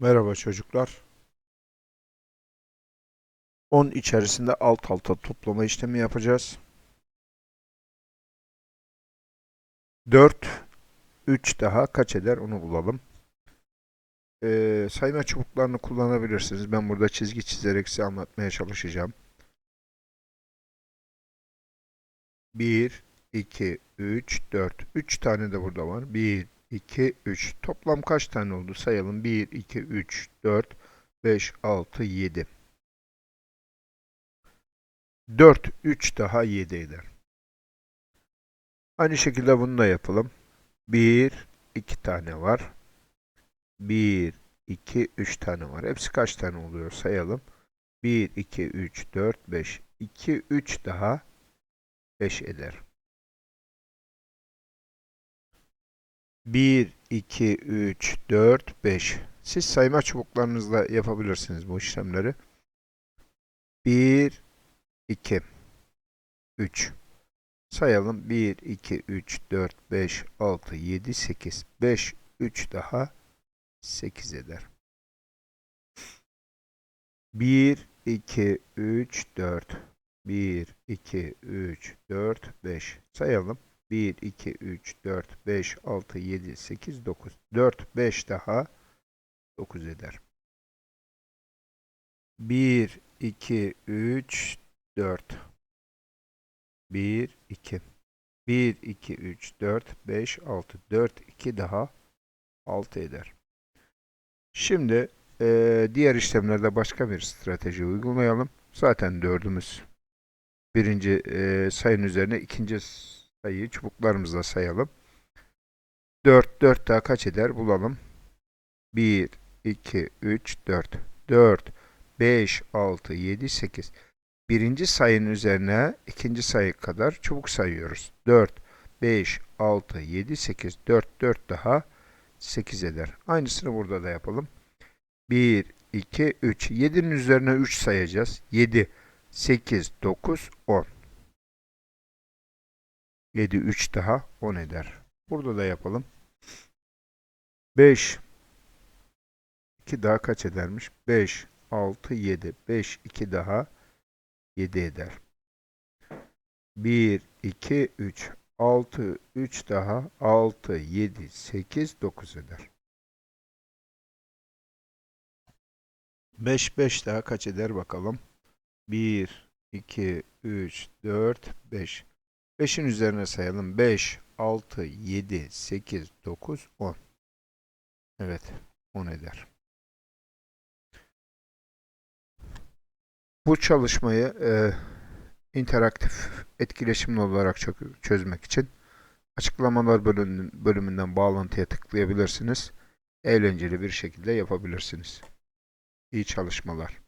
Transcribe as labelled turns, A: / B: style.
A: Merhaba çocuklar. 10 içerisinde alt alta toplama işlemi yapacağız. 4, 3 daha kaç eder onu bulalım. Ee, sayma çubuklarını kullanabilirsiniz. Ben burada çizgi çizerek size anlatmaya çalışacağım. 1, 2, 3, 4. 3 tane de burada var. 1, 2, 3. Toplam kaç tane oldu sayalım. 1, 2, 3, 4, 5, 6, 7. 4, 3 daha 7 eder. Aynı şekilde bunu da yapalım. 1, 2 tane var. 1, 2, 3 tane var. Hepsi kaç tane oluyor sayalım. 1, 2, 3, 4, 5. 2, 3 daha 5 eder. 1, 2, 3, 4, 5. Siz sayma çubuklarınızla yapabilirsiniz bu işlemleri. 1, 2, 3. Sayalım. 1, 2, 3, 4, 5, 6, 7, 8. 5, 3 daha 8 eder. 1, 2, 3, 4. 1, 2, 3, 4, 5. Sayalım. 1, 2, 3, 4, 5, 6, 7, 8, 9. 4, 5 daha 9 eder. 1, 2, 3, 4. 1, 2. 1, 2, 3, 4, 5, 6. 4, 2 daha 6 eder. Şimdi eee, diğer işlemlerde başka bir strateji uygulayalım. Zaten dördümüz birinci eee, sayının üzerine ikinci sayıyı çubuklarımızla sayalım. 4, 4 daha kaç eder? Bulalım. 1, 2, 3, 4. 4, 5, 6, 7, 8. Birinci sayının üzerine ikinci sayı kadar çubuk sayıyoruz. 4, 5, 6, 7, 8. 4, 4 daha 8 eder. Aynısını burada da yapalım. 1, 2, 3. 7'nin üzerine 3 sayacağız. 7, 8, 9, 10. 7, 3 daha 10 eder. Burada da yapalım. 5, 2 daha kaç edermiş? 5, 6, 7. 5, 2 daha 7 eder. 1, 2, 3. 6, 3 daha 6, 7, 8, 9 eder. 5, 5 daha kaç eder bakalım. 1, 2, 3, 4, 5. 5'in üzerine sayalım. 5, 6, 7, 8, 9, 10. Evet, 10 eder. Bu çalışmayı e, interaktif etkileşimli olarak çö- çözmek için açıklamalar bölüm- bölümünden bağlantıya tıklayabilirsiniz. Eğlenceli bir şekilde yapabilirsiniz. İyi çalışmalar.